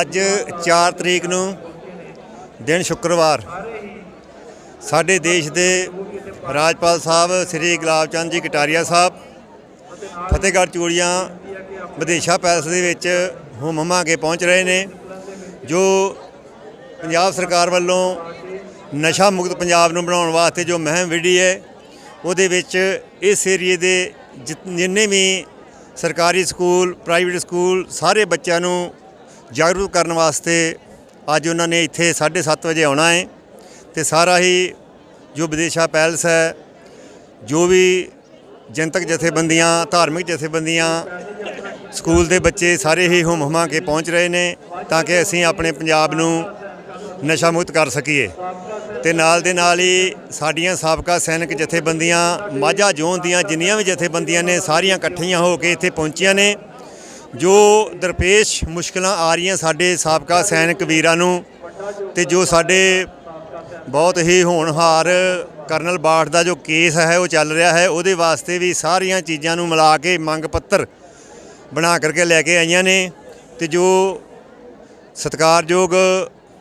ਅੱਜ 4 ਤਰੀਕ ਨੂੰ ਦਿਨ ਸ਼ੁੱਕਰਵਾਰ। ਸਾਡੇ ਦੇਸ਼ ਦੇ ਰਾਜਪਾਲ ਸਾਹਿਬ ਸ੍ਰੀ ਗੁਲਾਬ ਚੰਦ ਜੀ ਕਟਾਰੀਆ ਸਾਹਿਬ, ਫਤਿਹਗੜ੍ਹ ਚੂੜੀਆਂ ਵਿਦੇਸ਼ਾ ਪੈਲਸ ਦੇ ਵਿੱਚ ਹੁਮ ਹੁਮਾ ਕੇ ਪਹੁੰਚ ਰਹੇ ਨੇ, ਜੋ ਪੰਜਾਬ ਸਰਕਾਰ ਵੱਲੋਂ ਨਸ਼ਾ ਮੁਕਤ ਪੰਜਾਬ ਨੂੰ ਬਣਾਉਣ ਵਾਸਤੇ ਜੋ ਮਹਿਮ ਵਿੱਢੀ ਹੈ, ਉਹਦੇ ਵਿੱਚ ਇਸ ਏਰੀਏ ਦੇ ਜਿਤ- ਜਿੰਨੇ ਵੀ ਸਰਕਾਰੀ ਸਕੂਲ, ਪ੍ਰਾਈਵੇਟ ਸਕੂਲ, ਸਾਰੇ ਬੱਚਿਆਂ ਨੂੰ ਜਾਗਰੂਕ ਕਰਨ ਵਾਸਤੇ ਅੱਜ ਉਹਨਾਂ ਨੇ ਇੱਥੇ 7:30 ਵਜੇ ਆਉਣਾ ਹੈ ਤੇ ਸਾਰਾ ਹੀ ਜੋ ਵਿਦੇਸ਼ਾ ਪੈਲਸ ਹੈ, ਜੋ ਵੀ ਜਨਤਕ ਜਥੇਬੰਦੀਆਂ, ਧਾਰਮਿਕ ਜਥੇਬੰਦੀਆਂ, ਸਕੂਲ ਦੇ ਬੱਚੇ ਸਾਰੇ ਹੀ ਹੁਮ ਹੁਮਾ ਕੇ ਪਹੁੰਚ ਰਹੇ ਨੇ ਤਾਂ ਕਿ ਅਸੀਂ ਆਪਣੇ ਪੰਜਾਬ ਨੂੰ ਨਸ਼ਾ ਮੁਕਤ ਕਰ ਸਕੀਏ। ਤੇ ਨਾਲ ਦੇ ਨਾਲ ਹੀ ਸਾਡੀਆਂ ਸਾਬਕਾ ਸੈਨਿਕ ਜਥੇਬੰਦੀਆਂ, ਮਾਝਾ ਜ਼ੋਨ ਦੀਆਂ ਜਿੰਨੀਆਂ ਵੀ ਜਥੇਬੰਦੀਆਂ ਨੇ, ਸਾਰੀਆਂ ਇਕੱਠੀਆਂ ਹੋ ਕੇ ਇੱਥੇ ਪਹੁੰਚੀਆਂ ਨੇ। ਜੋ ਦਰਪੇਸ਼ ਮੁਸ਼ਕਲਾਂ ਆ ਰਹੀਆਂ ਸਾਡੇ ਸਾਬਕਾ ਸੈਨਿਕ ਵੀਰਾਂ ਨੂੰ ਤੇ ਜੋ ਸਾਡੇ ਬਹੁਤ ਹੀ ਹੋਣਹਾਰ ਕਰਨਲ ਬਾਠ ਦਾ ਜੋ ਕੇਸ ਹੈ, ਉਹ ਚੱਲ ਰਿਹਾ ਹੈ, ਉਹਦੇ ਵਾਸਤੇ ਵੀ ਸਾਰੀਆਂ ਚੀਜ਼ਾਂ ਨੂੰ ਮਿਲਾ ਕੇ ਮੰਗ ਪੱਤਰ ਬਣਾ ਕਰਕੇ ਲੈ ਕੇ ਆਈਆਂ ਨੇ ਤੇ ਜੋ ਸਤਿਕਾਰਯੋਗ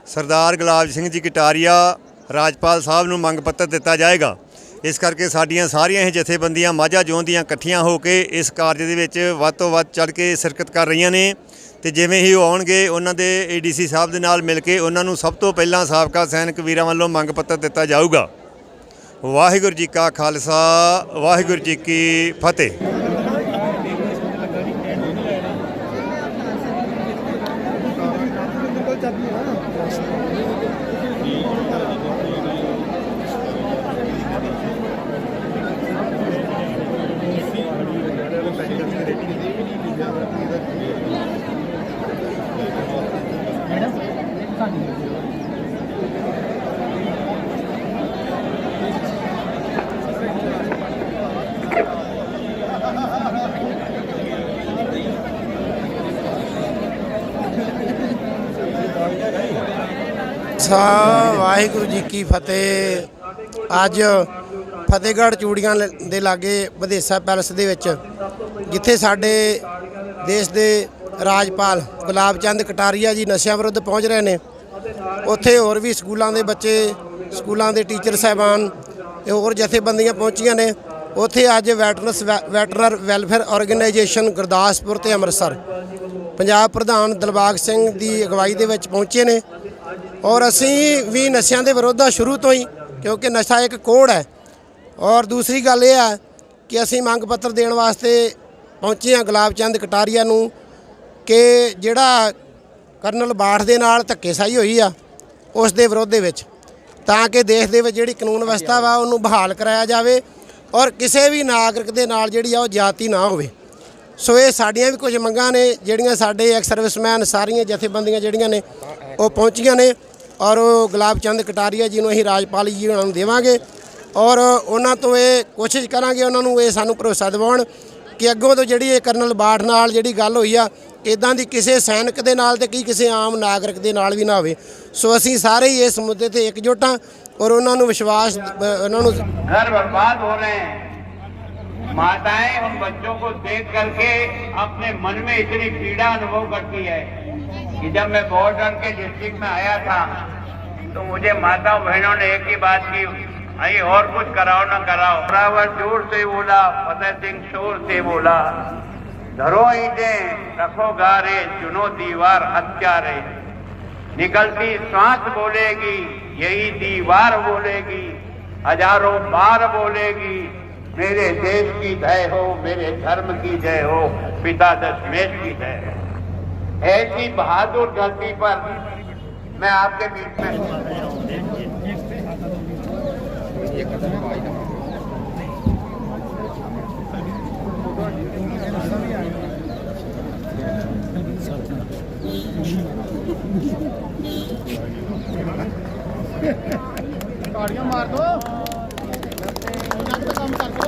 ਸਰਦਾਰ ਗੁਲਾਬ ਸਿੰਘ ਜੀ ਕਟਾਰੀਆ ਰਾਜਪਾਲ ਸਾਹਿਬ ਨੂੰ ਮੰਗ ਪੱਤਰ ਦਿੱਤਾ ਜਾਏਗਾ। ਇਸ ਕਰਕੇ ਸਾਡੀਆਂ ਸਾਰੀਆਂ ਇਹ ਜਥੇਬੰਦੀਆਂ ਮਾਝਾ ਜ਼ੋਨ ਦੀਆਂ ਇਕੱਠੀਆਂ ਹੋ ਕੇ ਇਸ ਕਾਰਜ ਦੇ ਵਿੱਚ ਵੱਧ ਤੋਂ ਵੱਧ ਚੜ ਕੇ ਸ਼ਿਰਕਤ ਕਰ ਰਹੀਆਂ ਨੇ। ਤੇ ਜਿਵੇਂ ਹੀ ਉਹ ਆਉਣਗੇ, ਉਹਨਾਂ ਦੇ ਏਡੀਸੀ ਸਾਹਿਬ ਦੇ ਨਾਲ ਮਿਲ ਕੇ ਉਹਨਾਂ ਨੂੰ ਸਭ ਤੋਂ ਪਹਿਲਾਂ ਸਾਬਕਾ ਸੈਨਿਕ ਵੀਰਾਂ ਵੱਲੋਂ ਮੰਗ ਪੱਤਰ ਦਿੱਤਾ ਜਾਊਗਾ। ਵਾਹਿਗੁਰੂ ਜੀ ਕਾ ਖਾਲਸਾ, ਵਾਹਿਗੁਰੂ ਜੀ ਕੀ ਫਤਿਹ। ਸਾ ਵਾਹਿਗੁਰੂ ਜੀ ਕੀ ਫਤਿਹ। ਅੱਜ ਫਤਿਹਗੜ੍ਹ ਚੂੜੀਆਂ ਲ- ਦੇ ਲਾਗੇ ਵਿਦੇਸ਼ਾ ਪੈਲਸ ਦੇ ਵਿੱਚ, ਜਿੱਥੇ ਸਾਡੇ ਦੇਸ਼ ਦੇ ਰਾਜਪਾਲ ਗੁਲਾਬ ਚੰਦ ਕਟਾਰੀਆ ਜੀ ਨਸ਼ਿਆਂ ਵਿਰੁੱਧ ਪਹੁੰਚ ਰਹੇ ਨੇ। ਉੱਥੇ ਹੋਰ ਵੀ ਸਕੂਲਾਂ ਦੇ ਬੱਚੇ, ਸਕੂਲਾਂ ਦੇ ਟੀਚਰ ਸਾਹਿਬਾਨ ਤੇ ਹੋਰ ਜਥੇਬੰਦੀਆਂ ਪਹੁੰਚੀਆਂ ਨੇ। ਉੱਥੇ ਅੱਜ veterans veteran welfare organisation Gurdaspur ਤੇ ਅੰਮ੍ਰਿਤਸਰ। ਪੰਜਾਬ ਪ੍ਰਧਾਨ ਦਿਲਬਾਗ ਸਿੰਘ ਦੀ ਅਗਵਾਈ ਦੇ ਵਿੱਚ ਪਹੁੰਚੇ ਨੇ। ਔਰ ਅਸੀਂ ਵੀ ਨਸ਼ਿਆਂ ਦੇ ਵਿਰੋਧ ਆ ਸ਼ੁਰੂ ਤੋਂ ਹੀ, ਕਿਉਂਕਿ ਨਸ਼ਾ ਇੱਕ ਕੋੜ ਹੈ। ਔਰ ਦੂਸਰੀ ਗੱਲ ਇਹ ਆ ਕਿ ਅਸੀਂ ਮੰਗ ਪੱਤਰ ਦੇਣ ਵਾਸਤੇ ਪਹੁੰਚੇ ਹਾਂ ਗੁਲਾਬ ਚੰਦ ਕਟਾਰੀਆ ਨੂੰ ਕਿ ਜਿਹੜਾ ਕਰਨਲ ਬਾਠ ਦੇ ਨਾਲ ਧੱਕੇਸ਼ਾਹੀ ਹੋਈ ਆ ਉਸ ਦੇ ਵਿਰੋਧ ਦੇ ਵਿੱਚ, ਤਾਂ ਕਿ ਦੇਸ਼ ਦੇ ਵਿੱਚ ਜਿਹੜੀ ਕਾਨੂੰਨ ਵਿਵਸਥਾ ਵਾ ਉਹਨੂੰ ਬਹਾਲ ਕਰਾਇਆ ਜਾਵੇ ਔਰ ਕਿਸੇ ਵੀ ਨਾਗਰਿਕ ਦੇ ਨਾਲ ਜਿਹੜੀ ਆ ਉਹ ਜਾਤੀ ਨਾ ਹੋਵੇ। ਸੋ ਇਹ ਸਾਡੀਆਂ ਵੀ ਕੁਝ ਮੰਗਾਂ ਨੇ, ਜਿਹੜੀਆਂ ਸਾਡੇ ਐਕਸ ਸਰਵਿਸਮੈਨ ਸਾਰੀਆਂ ਜਥੇਬੰਦੀਆਂ ਜਿਹੜੀਆਂ ਨੇ ਉਹ ਪਹੁੰਚੀਆਂ ਨੇ ਔਰ ਉਹ ਗੁਲਾਬ ਚੰਦ ਕਟਾਰੀਆ ਜੀ ਨੂੰ ਅਸੀਂ ਰਾਜਪਾਲ ਜੀ ਉਹਨਾਂ ਨੂੰ ਦੇਵਾਂਗੇ ਔਰ ਉਹਨਾਂ ਤੋਂ ਇਹ ਕੋਸ਼ਿਸ਼ ਕਰਾਂਗੇ ਉਹਨਾਂ ਨੂੰ ਇਹ ਸਾਨੂੰ ਭਰੋਸਾ ਦਿਵਾਉਣ ਕਿ ਅੱਗੋਂ ਤੋਂ ਜਿਹੜੀ ਇਹ ਕਰਨਲ ਬਾਠ ਨਾਲ ਜਿਹੜੀ ਗੱਲ ਹੋਈ ਆ ਇਦਾਂ ਦੀ ਕਿਸੇ ਸੈਨਿਕ ਦੇ ਨਾਲ ਤੇ ਕੀ ਕਿਸੇ ਆਮ ਨਾਗਰਿਕ ਦੇ ਨਾਲ ਵੀ ਨਾ ਹੋਵੇ ਸੋ ਅਸੀਂ ਸਾਰੇ ਹੀ ਇਸ ਮੁੱਦੇ ਤੇ ਇਕਜੁੱਟ ਹਾਂ ਔਰ ਉਹਨਾਂ ਨੂੰ ਵਿਸ਼ਵਾਸ ਅ, ਉਹਨਾਂ ਨੂੰ घर बर्बाद हो रहे हैं माताएं उन बच्चों को देख करके अपने मन में इतनी पीड़ा अनुभव करती है कि जब मैं बॉर्डर के डिस्ट्रिक्ट में आया था तो मुझे माताओं बहनों ने एक ही बात की, अरे, और कुछ कराओ ना कराओ। बराबर ज़ोर से बोला, फतेह सिंह शोर से बोला, धरो ईटें, रखो गारे, चुनो दीवार, हत्यारे। निकलती सांस बोलेगी, यही दीवार बोलेगी, हज़ारों बार बोलेगी, मेरे देश की जय हो, मेरे धर्म की जय हो, पिता दशमेश की जय हो। ऐसी बहादुर धरती पर मैं आपके बीच में ताड़ियाँ मार दो। काम कर दो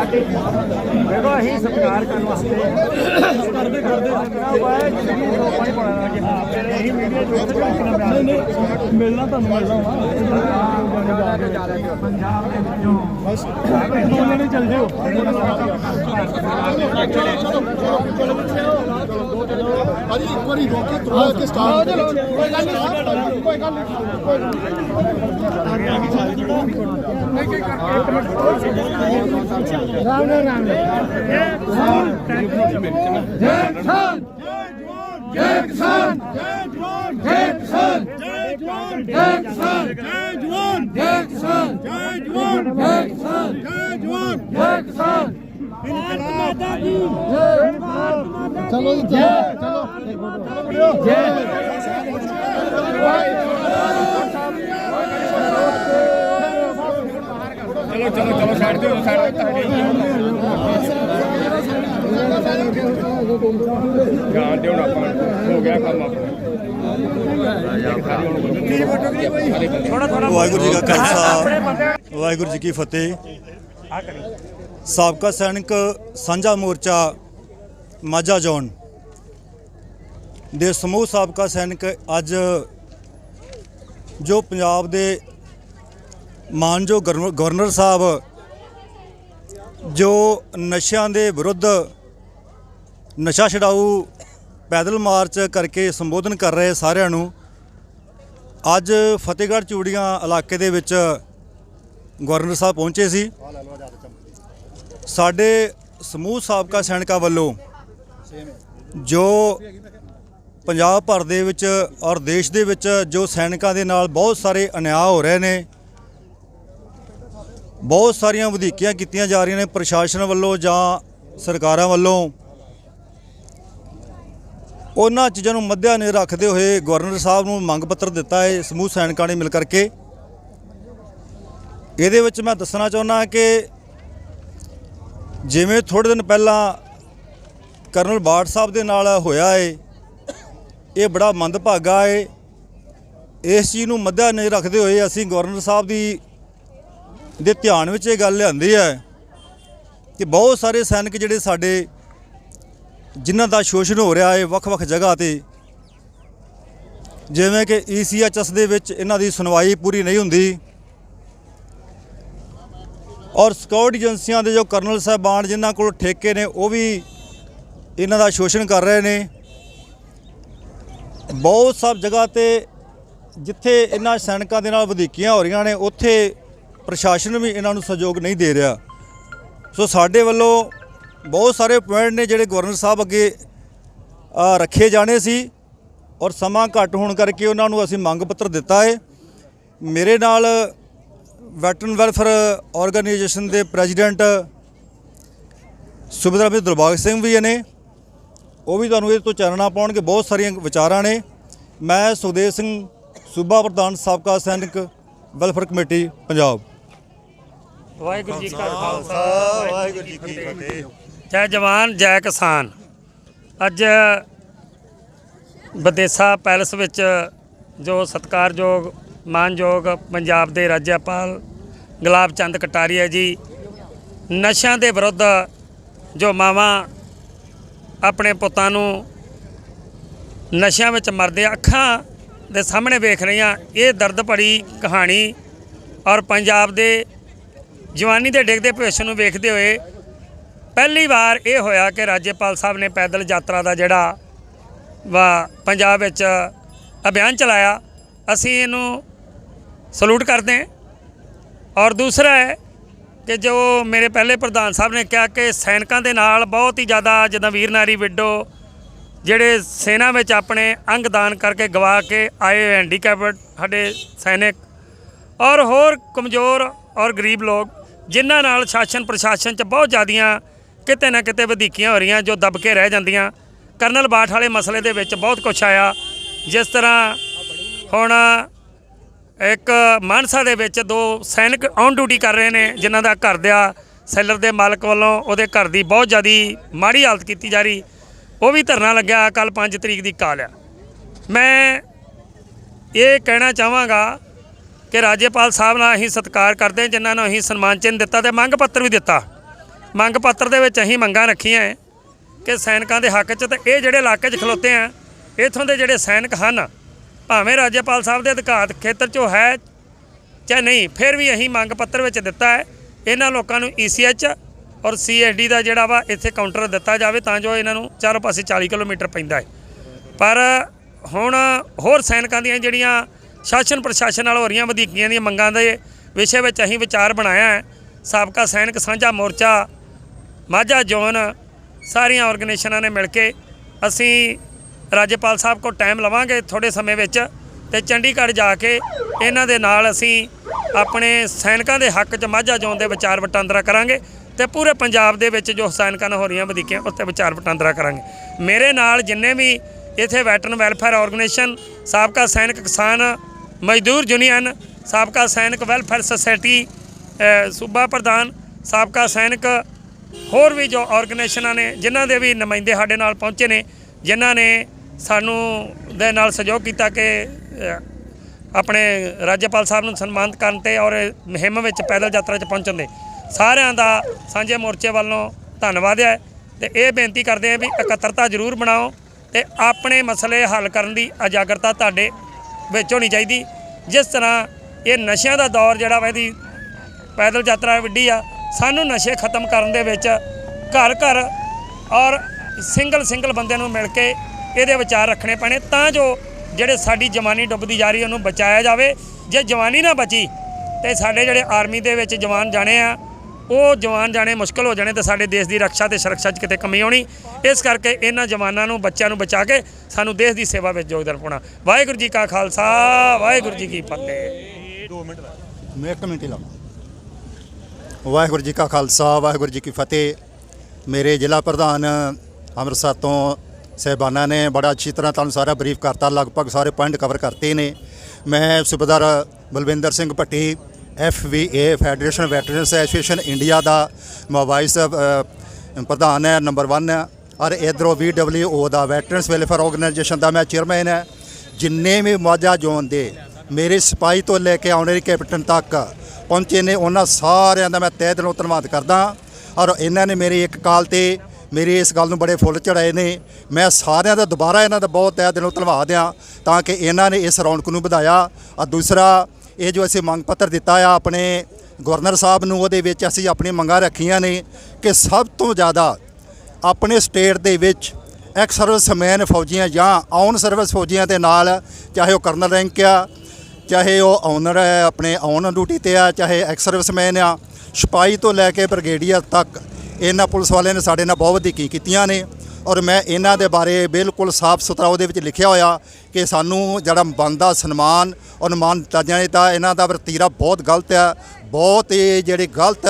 ਦੇਖੋ ਅਸੀਂ ਸਤਿਕਾਰ ਕਰਨ ਵਾਸਤੇ ਕਰਦੇ ਕਰਦੇ ਬਾਏ ਜਿੰਦਗੀ ਨੂੰ ਪਾਣੀ ਪਾਉਣਾ ਕਿ ਹਾਂ ਫਿਰ ਅਸੀਂ ਮੀਡੀਆ ਜੋ ਕੁਝ ਕਰਨਾ ਪਿਆ ਨਹੀਂ ਨਹੀਂ ਮਿਲਣਾ ਤੁਹਾਨੂੰ ਮਿਲਣਾ ਪੰਜਾਬ ਦੇ ਵਿੱਚੋਂ ਬਸ। ਦੋ ਜਣੇ ਚੱਲ ਜਿਓ। ਭਾਜੀ ਇੱਕ ਵਾਰੀ ਰੋਕ ਕੇ ਤੁਰੋ ਕੇ ਸਟਾਰਟ ਕੋਈ ਗੱਲ ਨਹੀਂ রাউন্ড রাউন্ড জয় কিষান জয় কিষান জয় কিষান জয় কিষান জয় জওয়ান জয় কিষান জয় জওয়ান জয় কিষান জয় জওয়ান ਚਲੋ ਜੀ ਚਲੋ ਚਲੋ ਵਾਹਿਗੁਰੂ ਜੀ ਕਾ ਖਾਲਸਾ ਵਾਹਿਗੁਰੂ ਜੀ ਕੀ ਫਤਿਹ। ਸਾਬਕਾ ਸੈਨਿਕ ਸਾਂਝਾ ਮੋਰਚਾ ਮਾਝਾ ਜ਼ੋਨ। ਦੇ ਸਮੂਹ ਸਾਬਕਾ ਸੈਨਿਕ ਅੱਜ ਜੋ ਪੰਜਾਬ ਦੇ ਮਾਨਯੋਗ ਗਵਰਨਰ ਗਵਰਨਰ ਸਾਹਿਬ ਜੋ ਨਸ਼ਿਆਂ ਦੇ ਵਿਰੁੱਧ ਨਸ਼ਾ ਛਡਾਊ ਪੈਦਲ ਮਾਰਚ ਕਰਕੇ ਸੰਬੋਧਨ ਕਰ ਰਹੇ ਸਾਰਿਆਂ ਨੂੰ, ਅੱਜ ਫਤਿਹਗੜ੍ਹ ਚੂੜੀਆਂ ਇਲਾਕੇ ਦੇ ਵਿੱਚ ਗਵਰਨਰ ਸਾਹਿਬ ਪਹੁੰਚੇ ਸੀ। ਸਾਡੇ ਸਮੂਹ ਸਾਬਕਾ ਸੈਨਿਕਾਂ ਵੱਲੋਂ ਜੋ ਪੰਜਾਬ ਭਰ ਦੇ ਵਿੱਚ ਔਰ ਦੇਸ਼ ਦੇ ਵਿੱਚ ਜੋ ਸੈਨਿਕਾਂ ਦੇ ਨਾਲ ਬਹੁਤ ਸਾਰੇ ਅਨਿਆਂ ਹੋ ਰਹੇ ਨੇ, ਬਹੁਤ ਸਾਰੀਆਂ ਵਧੀਕੀਆਂ ਕੀਤੀਆਂ ਜਾ ਰਹੀਆਂ ਨੇ ਪ੍ਰਸ਼ਾਸਨ ਵੱਲੋਂ ਜਾਂ ਸਰਕਾਰਾਂ ਵੱਲੋਂ। ਉਹਨਾਂ ਚੀਜ਼ਾਂ ਨੂੰ ਮੱਦਿਆ ਨਜ਼ਰ ਰੱਖਦੇ ਹੋਏ ਗਵਰਨਰ ਸਾਹਿਬ ਨੂੰ ਮੰਗ ਪੱਤਰ ਦਿੱਤਾ ਹੈ ਸਮੂਹ ਸੈਨਿਕਾਂ ਨੇ ਮਿਲ ਕਰਕੇ। ਇਹਦੇ ਵਿੱਚ ਮੈਂ ਦੱਸਣਾ ਚਾਹੁੰਦਾ ਕਿ ਜਿਵੇਂ ਥੋੜੇ ਦਿਨ ਪਹਿਲਾਂ ਕਰਨਲ ਬਾਠ ਸਾਹਿਬ ਦੇ ਨਾਲ ਹੋਇਆ ਏ ਇਹ ਬੜਾ ਮੰਦਭਾਗਾ ਏ। ਇਸ ਚੀਜ਼ ਨੂੰ ਮੱਦਿਆ ਨਜ਼ਰ ਰੱਖਦੇ ਹੋਏ ਅਸੀਂ ਗਵਰਨਰ ਸਾਹਿਬ ਦੀ ਦੇ ਧਿਆਨ ਵਿੱਚ ਇਹ ਗੱਲ ਲਿਆਂਦੀ ਹੈ ਕਿ ਬਹੁਤ ਸਾਰੇ ਸੈਨਿਕ ਜਿਹੜੇ ਸਾਡੇ ਜਿਨ੍ਹਾਂ ਦਾ ਸ਼ੋਸ਼ਣ ਹੋ ਰਿਹਾ ਹੈ ਵੱਖ-ਵੱਖ ਜਗ੍ਹਾ ਤੇ, ਜਿਵੇਂ ਕਿ ਈਸੀਐਚਐਸ ਦੇ ਵਿੱਚ ਇਹਨਾਂ ਦੀ ਸੁਣਵਾਈ ਪੂਰੀ ਨਹੀਂ ਹੁੰਦੀ। ਔਰ ਸਕਿਉਰਟੀ ਏਜੰਸੀਆਂ ਦੇ ਜੋ ਕਰਨਲ ਸਾਹਿਬਾਨ ਜਿਨ੍ਹਾਂ ਕੋਲ ਠੇਕੇ ਨੇ, ਉਹ ਵੀ ਇਹਨਾਂ ਦਾ ਸ਼ੋਸ਼ਣ ਕਰ ਰਹੇ ਨੇ। ਬਹੁਤ ਸਭ ਜਗ੍ਹਾ ਤੇ ਜਿੱਥੇ ਇਹਨਾਂ ਸੈਨਿਕਾਂ ਦੇ ਨਾਲ ਵਧੀਕੀਆਂ ਹੋ ਰਹੀਆਂ ਨੇ, ਉੱਥੇ ਪ੍ਰਸ਼ਾਸਨ ਵੀ ਇਹਨਾਂ ਨੂੰ ਸਹਿਯੋਗ ਨਹੀਂ ਦੇ ਰਿਹਾ। ਸੋ ਸਾਡੇ ਵੱਲੋਂ ਬਹੁਤ ਸਾਰੇ ਪੁਆਇੰਟ ਨੇ ਜਿਹੜੇ ਗਵਰਨਰ ਸਾਹਿਬ ਅੱਗੇ ਰੱਖੇ ਜਾਣੇ ਸੀ ਔਰ ਸਮਾਂ ਘੱਟ ਹੋਣ ਕਰਕੇ ਉਹਨਾਂ ਨੂੰ ਅਸੀਂ ਮੰਗ ਪੱਤਰ ਦਿੱਤਾ ਹੈ ਮੇਰੇ ਨਾਲ ਵੈਟਰਨ ਵੈਲਫੇਅਰ ਆਰਗੇਨਾਈਜੇਸ਼ਨ ਦੇ ਪ੍ਰੈਜ਼ੀਡੈਂਟ ਸੁਬਿਦਰ ਅਮਿਤ ਦਿਲਬਾਗ ਸਿੰਘ ਵੀ ਨੇ ਉਹ ਵੀ ਤੁਹਾਨੂੰ ਇਹ ਤੋਂ ਚਾਨਣਾ ਪਾਉਣਗੇ। ਬਹੁਤ ਸਾਰੀਆਂ ਵਿਚਾਰਾਂ ਨੇ। ਮੈਂ ਸੁਖਦੇਵ ਸਿੰਘ ਸੂਬਾ ਪ੍ਰਧਾਨ ਸਾਬਕਾ ਸੈਨਿਕ ਵੈਲਫੇਅਰ ਕਮੇਟੀ ਪੰਜਾਬ। ਵਾਹਿਗੁਰੂ ਜੀ ਕਾ ਖਾਲਸਾ ਵਾਹਿਗੁਰੂ ਜੀ ਕੀ ਫਤਿਹ। ਜੈ ਜਵਾਨ ਜੈ ਕਿਸਾਨ। ਅੱਜ ਬਦੇਸਾ ਪੈਲਸ ਵਿੱਚ ਜੋ ਸਤਿਕਾਰਯੋਗ ਮਾਨਯੋਗ ਪੰਜਾਬ ਦੇ ਰਾਜਪਾਲ ਗੁਲਾਬ ਚੰਦ ਕਟਾਰੀਆ ਜੀ ਨਸ਼ਿਆਂ ਦੇ ਵਿਰੁੱਧ ਜੋ ਮਾਵਾਂ ਆਪਣੇ ਪੁੱਤਾਂ ਨੂੰ ਨਸ਼ਿਆਂ ਵਿੱਚ ਮਰਦੇ ਅੱਖਾਂ ਦੇ ਸਾਹਮਣੇ ਵੇਖ ਰਹੀਆਂ। ਇਹ ਦਰਦ ਭਰੀ ਕਹਾਣੀ ਔਰ ਪੰਜਾਬ ਦੇ ਜਵਾਨੀ ਦੇ ਡਿੱਗਦੇ ਭਵਿੱਖ ਨੂੰ ਵੇਖਦੇ ਹੋਏ ਪਹਿਲੀ ਵਾਰ ਇਹ ਹੋਇਆ ਕਿ ਰਾਜਪਾਲ ਸਾਹਿਬ ਨੇ ਪੈਦਲ ਯਾਤਰਾ ਦਾ ਜਿਹੜਾ ਵਾ ਪੰਜਾਬ ਵਿੱਚ ਅਭਿਆਨ ਚਲਾਇਆ। ਅਸੀਂ ਇਹਨੂੰ ਸਲੂਟ ਕਰਦੇ ਹਾਂ। ਔਰ ਦੂਸਰਾ ਹੈ ਕਿ ਜੋ ਮੇਰੇ ਪਹਿਲੇ ਪ੍ਰਧਾਨ ਸਾਹਿਬ ਨੇ ਕਿਹਾ ਕਿ ਸੈਨਿਕਾਂ ਦੇ ਨਾਲ ਬਹੁਤ ਹੀ ਜ਼ਿਆਦਾ ਜਿੱਦਾਂ ਵੀਰ ਨਾਰੀ ਵਿਡੋ ਜਿਹੜੇ ਸੈਨਾ ਵਿੱਚ ਆਪਣੇ ਅੰਗ ਦਾਨ ਕਰਕੇ ਗਵਾ ਕੇ ਆਏ ਹੈਂਡੀਕੈਪਡ ਸਾਡੇ ਸੈਨਿਕ ਔਰ ਹੋਰ ਕਮਜ਼ੋਰ ਔਰ ਗਰੀਬ ਲੋਕ ਜਿਨ੍ਹਾਂ ਨਾਲ ਸ਼ਾਸਨ ਪ੍ਰਸ਼ਾਸਨ 'ਚ ਬਹੁਤ ਜ਼ਿਆਦੀਆਂ ਕਿਤੇ ਨਾ ਕਿਤੇ ਵਧੀਕੀਆਂ ਹੋ ਰਹੀਆਂ ਜੋ ਦਬ ਕੇ ਰਹਿ ਜਾਂਦੀਆਂ। ਕਰਨਲ ਬਾਠ ਵਾਲੇ ਮਸਲੇ ਦੇ ਵਿੱਚ ਬਹੁਤ ਕੁਛ ਆਇਆ। ਜਿਸ ਤਰ੍ਹਾਂ ਹੁਣ ਇੱਕ ਮਾਨਸਾ ਦੇ ਵਿੱਚ ਦੋ ਸੈਨਿਕ ਔਨ ਡਿਊਟੀ ਕਰ ਰਹੇ ਨੇ, ਜਿਨ੍ਹਾਂ ਦਾ ਘਰ ਦਾ ਸੈਲਰ ਦੇ ਮਾਲਕ ਵੱਲੋਂ ਉਹਦੇ ਘਰ ਦੀ ਬਹੁਤ ਜ਼ਿਆਦੀ ਮਾੜੀ ਹਾਲਤ ਕੀਤੀ ਜਾ ਰਹੀ। ਉਹ ਵੀ ਧਰਨਾ ਲੱਗਿਆ ਕੱਲ 5 ਤਰੀਕ ਦੀ ਕਾਲ ਆ। ਮੈਂ ਇਹ ਕਹਿਣਾ ਚਾਹਾਂਗਾ ਕਿ ਰਾਜਪਾਲ ਸਾਹਿਬ ਨਾਲ ਅਸੀਂ ਸਤਿਕਾਰ ਕਰਦੇ ਹਾਂ, ਜਿਨ੍ਹਾਂ ਨੂੰ ਅਸੀਂ ਸਨਮਾਨ ਚਿੰਨ੍ਹ ਦਿੱਤਾ ਤੇ ਮੰਗ ਪੱਤਰ ਵੀ ਦਿੱਤਾ। ਮੰਗ ਪੱਤਰ ਦੇ ਵਿੱਚ ਅਸੀਂ ਮੰਗਾਂ ਰੱਖੀਆਂ ਹੈ ਕਿ ਸੈਨਿਕਾਂ ਦੇ ਹੱਕ 'ਚ ਤੇ ਇਹ ਜਿਹੜੇ ਇਲਾਕੇ 'ਚ ਖਲੋਤੇ ਆ, ਇਥੋਂ ਦੇ ਜਿਹੜੇ ਸੈਨਿਕ ਹਨ ਭਾਵੇਂ ਰਾਜਪਾਲ ਸਾਹਿਬ ਦੇ ਅਧਿਕਾਰ ਖੇਤਰ 'ਚੋਂ ਹੈ ਚਾਹੇ ਨਹੀਂ, ਫਿਰ ਵੀ ਅਸੀਂ ਮੰਗ ਪੱਤਰ ਵਿੱਚ ਦਿੱਤਾ ਹੈ। ਇਹਨਾਂ ਲੋਕਾਂ ਨੂੰ ਈਸੀਐਚ ਔਰ ਸੀਐਸਡੀ ਦਾ ਜਿਹੜਾ ਵਾ ਇੱਥੇ ਕਾਊਂਟਰ ਦਿੱਤਾ ਜਾਵੇ ਤਾਂ ਜੋ ਇਹਨਾਂ ਨੂੰ ਚਾਰੋਂ ਪਾਸੇ 40 ਕਿਲੋਮੀਟਰ ਪੈਂਦਾ ਹੈ। ਪਰ ਹੁਣ ਹੋਰ ਸੈਨਿਕਾਂ ਦੀਆਂ ਜਿਹੜੀਆਂ ਸ਼ਾਸਨ ਪ੍ਰਸ਼ਾਸਨ ਨਾਲ ਹੋ ਰਹੀਆਂ ਵਧੀਕੀਆਂ ਦੀਆਂ ਮੰਗਾਂ ਦੇ ਵਿਸ਼ੇ ਵਿੱਚ ਅਸੀਂ ਵਿਚਾਰ ਬਣਾਇਆ ਹੈ। ਸਾਬਕਾ ਸੈਨਿਕ ਸਾਂਝਾ ਮੋਰਚਾ, ਮਾਝਾ ਜ਼ੋਨ, ਸਾਰੀਆਂ ਆਰਗੇਨਾਈਜੇਸ਼ਨਾਂ ਨੇ ਮਿਲ ਕੇ ਅਸੀਂ ਰਾਜਪਾਲ ਸਾਹਿਬ ਕੋਲ ਟਾਈਮ ਲਵਾਂਗੇ ਥੋੜੇ ਸਮੇਂ ਵਿੱਚ ਤੇ ਚੰਡੀਗੜ੍ਹ ਜਾ ਕੇ ਇਹਨਾਂ ਦੇ ਨਾਲ ਅਸੀਂ ਆਪਣੇ ਸੈਨਿਕਾਂ ਦੇ ਹੱਕ 'ਚ ਮਾਝਾ ਜ਼ੋਨ ਦੇ ਵਿਚਾਰ ਵਟਾਂਦਰਾ ਕਰਾਂਗੇ ਤੇ ਪੂਰੇ ਪੰਜਾਬ ਦੇ ਵਿੱਚ ਜੋ ਸੈਨਿਕਾਂ ਨਾਲ ਹੋ ਰਹੀਆਂ ਵਧੀਕੀਆਂ ਉੱਤੇ ਵਿਚਾਰ ਵਟਾਂਦਰਾ ਕਰਾਂਗੇ। ਮੇਰੇ ਨਾਲ ਜਿੰਨੇ ਵੀ ਇੱਥੇ ਵੈਟਰਨ ਵੈਲਫੇਅਰ ਆਰਗੇਨਾਈਜੇਸ਼ਨ ਸਾਬਕਾ ਸੈਨਿਕ ਕਿਸਾਨ ਮਜ਼ਦੂਰ ਯੂਨੀਅਨ, ਸਾਬਕਾ ਸੈਨਿਕ ਵੈਲਫੇਅਰ ਸੁਸਾਇਟੀ ਸੂਬਾ ਪ੍ਰਧਾਨ, ਸਾਬਕਾ ਸੈਨਿਕ ਹੋਰ ਵੀ ਜੋ ਆਰਗੇਨਾਈਜੇਸ਼ਨਾਂ ਨੇ, ਜਿਨ੍ਹਾਂ ਦੇ ਵੀ ਨੁਮਾਇੰਦੇ ਸਾਡੇ ਨਾਲ ਪਹੁੰਚੇ ਨੇ, ਜਿਨ੍ਹਾਂ ਨੇ ਸਾਨੂੰ ਦੇ ਨਾਲ ਸਹਿਯੋਗ ਕੀਤਾ ਕਿ ਆਪਣੇ ਰਾਜਪਾਲ ਸਾਹਿਬ ਨੂੰ ਸਨਮਾਨਿਤ ਕਰਨ ਤੇ ਔਰ ਇਹ ਮੁਹਿੰਮ ਵਿੱਚ ਪੈਦਲ ਯਾਤਰਾ 'ਚ ਪਹੁੰਚਣ ਦੇ। ਸਾਰਿਆਂ ਦਾ ਸਾਂਝੇ ਮੋਰਚੇ ਵੱਲੋਂ ਧੰਨਵਾਦ ਹੈ ਤੇ ਇਹ ਬੇਨਤੀ ਕਰਦੇ ਆ ਵੀ ਇਕੱਤਰਤਾ ਜ਼ਰੂਰ ਬਣਾਓ ਤੇ ਆਪਣੇ ਮਸਲੇ ਹੱਲ ਕਰਨ ਦੀ ਇਜਾਗਰਤਾ ਤੁਹਾਡੇ ਵਿੱਚ ਹੋਣੀ ਚਾਹੀਦੀ। ਜਿਸ ਤਰ੍ਹਾਂ ਇਹ ਨਸ਼ਿਆਂ ਦਾ ਦੌਰ ਜਿਹੜਾ ਵਾ ਇਹਦੀ ਪੈਦਲ ਯਾਤਰਾ ਵਿੱਢੀ ਆ, ਸਾਨੂੰ ਨਸ਼ੇ ਖਤਮ ਕਰਨ ਦੇ ਵਿੱਚ ਘਰ ਘਰ ਔਰ ਸਿੰਗਲ ਸਿੰਗਲ ਬੰਦੇ ਨੂੰ ਮਿਲ ਕੇ ਇਹਦੇ ਵਿਚਾਰ ਰੱਖਣੇ ਪੈਣੇ ਤਾਂ ਜੋ ਜਿਹੜੇ ਸਾਡੀ ਜਵਾਨੀ ਡੁੱਬਦੀ ਜਾ ਰਹੀ ਉਹਨੂੰ ਬਚਾਇਆ ਜਾਵੇ। ਜੇ ਜਵਾਨੀ ਨਾ ਬਚੀ ਤੇ ਸਾਡੇ ਜਿਹੜੇ ਆਰਮੀ ਦੇ ਵਿੱਚ ਜਵਾਨ ਜਾਣੇ ਆ ਉਹ ਜਵਾਨ ਜਾਣੇ ਮੁਸ਼ਕਲ ਹੋ ਜਾਣੇ ਤੇ ਸਾਡੇ ਦੇਸ਼ ਦੀ ਰੱਖਿਆ ਤੇ ਸੁਰੱਖਿਆ 'ਚ ਕਿਤੇ ਕਮੀ ਆਉਣੀ। ਇਸ ਕਰਕੇ ਇਹਨਾਂ ਜਵਾਨਾਂ ਨੂੰ ਬੱਚਿਆਂ ਨੂੰ ਬਚਾ ਕੇ ਸਾਨੂੰ ਦੇਸ਼ ਦੀ ਸੇਵਾ ਵਿੱਚ ਯੋਗਦਾਨ ਪਾਉਣਾ। ਵਾਹਿਗੁਰੂ ਜੀ ਕਾ ਖਾਲਸਾ ਵਾਹਿਗੁਰੂ ਜੀ ਕੀ ਫਤਿਹ। ਮੈਂ ਇੱਕ ਮਿੰਟ ਹੀ ਲਾਵਾਂ। ਵਾਹਿਗੁਰੂ ਜੀ ਕਾ ਖਾਲਸਾ ਵਾਹਿਗੁਰੂ ਜੀ ਕੀ ਫਤਿਹ। ਮੇਰੇ ਜ਼ਿਲ੍ਹਾ ਪ੍ਰਧਾਨ ਅੰਮ੍ਰਿਤਸਰ ਤੋਂ ਸਹਿਬਾਨਾ ਨੇ ਬੜਾ ਅੱਛੀ ਤਰ੍ਹਾਂ ਤੁਹਾਨੂੰ ਸਾਰਾ ਬਰੀਫ ਕਰਤਾ, ਲਗਭਗ ਸਾਰੇ ਪੁਆਇੰਟ ਕਵਰ ਕਰਤੇ ਨੇ। ਮੈਂ ਸੂਬੇਦਾਰ Balwinder Singh Bhatti F V A federation veterans association India ਦਾ ਮੈਂ ਪ੍ਰਧਾਨ ਹੈ ਨੰਬਰ 1 ਹੈ। ਔਰ ਇਧਰੋਂ ਵੀ ਡਬਲਯੂ ਦਾ ਵੈਟਰਨਸ ਵੈਲਫੇਅਰ ਆਰਗੇਨਾਈਜੇਸ਼ਨ ਦਾ ਮੈਂ ਚੇਅਰਮੈਨ ਹੈ। ਜਿੰਨੇ ਵੀ ਮਾਝਾ ਜ਼ੋਨ ਦੇ ਮੇਰੇ ਸਿਪਾਹੀ ਤੋਂ ਲੈ ਕੇ ਆਨਰੀ ਕੈਪਟਨ ਤੱਕ ਪਹੁੰਚੇ ਨੇ, ਉਹਨਾਂ ਸਾਰਿਆਂ ਦਾ ਮੈਂ ਤਹਿ ਦਿਲੋਂ ਧੰਨਵਾਦ ਕਰਦਾ। ਔਰ ਇਹਨਾਂ ਨੇ ਮੇਰੀ ਇੱਕ ਕਾਲ ਤੇ ਮੇਰੀ ਇਸ ਗੱਲ ਨੂੰ ਬੜੇ ਫੁੱਲ ਚੜਾਏ ਨੇ। ਮੈਂ ਸਾਰਿਆਂ ਦਾ ਦੁਬਾਰਾ ਇਹਨਾਂ ਦਾ ਬਹੁਤ ਤਹਿ ਦਿਲੋਂ ਧੰਨਵਾਦ ਆ ਤਾਂ ਕਿ ਇਹਨਾਂ ਨੇ ਇਸ ਰੌਣਕ ਨੂੰ ਵਧਾਇਆ। ਔਰ ਦੂਸਰਾ, ਇਹ ਜੋ ਅਸੀਂ ਮੰਗ ਪੱਤਰ ਦਿੱਤਾ ਆ ਆਪਣੇ ਗਵਰਨਰ ਸਾਹਿਬ ਨੂੰ, ਉਹਦੇ ਵਿੱਚ ਅਸੀਂ ਆਪਣੀ ਮੰਗਾਂ ਰੱਖੀਆਂ ਨੇ ਕਿ ਸਭ ਤੋਂ ਜ਼ਿਆਦਾ ਆਪਣੇ ਸਟੇਟ ਦੇ ਵਿੱਚ ਐਕਸ ਸਰਵਿਸਮੈਨ ਫੌਜੀਆਂ ਜਾਂ ਆਨ ਸਰਵਿਸ ਫੌਜੀਆਂ ਦੇ ਨਾਲ, ਚਾਹੇ ਉਹ ਕਰਨਲ ਰੈਂਕ ਆ, ਚਾਹੇ ਉਹ ਆਨਰ ਹੈ ਆਪਣੇ ਔਨ ਡਿਊਟੀ ਤੇ ਆ, ਚਾਹੇ ਐਕਸ ਸਰਵਿਸਮੈਨ ਆ, ਸਿਪਾਹੀ ਤੋਂ ਲੈ ਕੇ ਬ੍ਰਿਗੇਡੀਅਰ ਤੱਕ ਇਹਨਾਂ ਪੁਲਿਸ ਵਾਲਿਆਂ ਨੇ ਸਾਡੇ ਨਾਲ ਬਹੁਤ ਵਧੀਕੀ ਕੀਤੀਆਂ ਨੇ ਔਰ ਮੈਂ ਇਹਨਾਂ ਦੇ ਬਾਰੇ ਬਿਲਕੁਲ ਸਾਫ਼ ਸੁਥਰਾ ਉਹਦੇ ਵਿੱਚ ਲਿਖਿਆ ਹੋਇਆ ਕਿ ਸਾਨੂੰ ਜਿਹੜਾ ਬਣਦਾ ਸਨਮਾਨ ਔਰ ਮਾਨ ਦਿੱਤਾ ਜਾਏ ਤਾਂ ਇਹਨਾਂ ਦਾ ਵਰਤੀਰਾ ਬਹੁਤ ਗਲਤ ਆ ਬਹੁਤ ਇਹ ਜਿਹੜੇ ਗਲਤ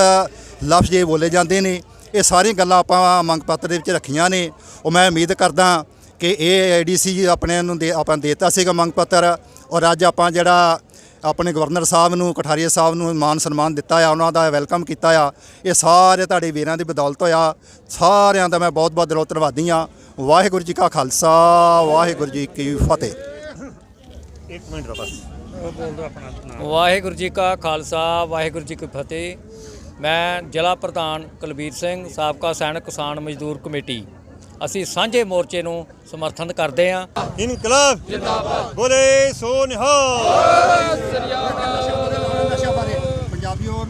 ਲਫ਼ਜ਼ ਇਹ ਬੋਲੇ ਜਾਂਦੇ ਨੇ, ਇਹ ਸਾਰੀਆਂ ਗੱਲਾਂ ਆਪਾਂ ਮੰਗ ਪੱਤਰ ਦੇ ਵਿੱਚ ਰੱਖੀਆਂ ਨੇ। ਉਹ ਮੈਂ ਉਮੀਦ ਕਰਦਾ ਕਿ ਇਹ ਐਡੀਸੀ ਆਪਣੇ ਨੂੰ ਦੇ ਆਪਾਂ ਦੇਤਾ ਸੀਗਾ ਮੰਗ ਪੱਤਰ ਔਰ ਅੱਜ ਆਪਾਂ ਜਿਹੜਾ ਆਪਣੇ ਗਵਰਨਰ ਸਾਹਿਬ ਨੂੰ ਕਠਾਰੀਆ ਸਾਹਿਬ ਨੂੰ ਮਾਨ ਸਨਮਾਨ ਦਿੱਤਾ ਆ ਉਹਨਾਂ ਦਾ ਵੈਲਕਮ ਕੀਤਾ ਆ। ਇਹ ਸਾਰੇ ਤੁਹਾਡੇ ਵੀਰਾਂ ਦੀ ਬਦੌਲਤ ਹੋਇਆ। ਸਾਰਿਆਂ ਦਾ ਮੈਂ ਬਹੁਤ ਬਹੁਤ ਦਿਲੋਂ ਧੰਨਵਾਦੀ ਆ ਵਾਹਿਗੁਰੂ ਜੀ ਕਾ ਖਾਲਸਾ ਵਾਹਿਗੁਰੂ ਜੀ ਕੀ ਫਤਿਹ। ਇੱਕ ਮਿੰਟ ਦਾ ਬਸ ਉਹ ਬੋਲ ਦਿਓ ਆਪਣਾ ਨਾਮ। ਵਾਹਿਗੁਰੂ ਜੀ ਕਾ ਖਾਲਸਾ ਵਾਹਿਗੁਰੂ ਜੀ ਕੀ ਫਤਿਹ। ਮੈਂ ਜ਼ਿਲ੍ਹਾ ਪ੍ਰਧਾਨ ਕੁਲਬੀਰ ਸਿੰਘ ਸਾਬਕਾ ਸੈਨਿਕ ਕਿਸਾਨ ਮਜ਼ਦੂਰ ਕਮੇਟੀ। ਅਸੀਂ ਸਾਂਝੇ ਮੋਰਚੇ ਨੂੰ ਸਮਰਥਨ ਕਰਦੇ ਹਾਂ। ਇਨਕਲਾਬ ਜਿੰਦਾਬਾਦ। ਬੋਲੇ ਸੋ ਨਿਹਾਲ। ਪੰਜਾਬੀਓ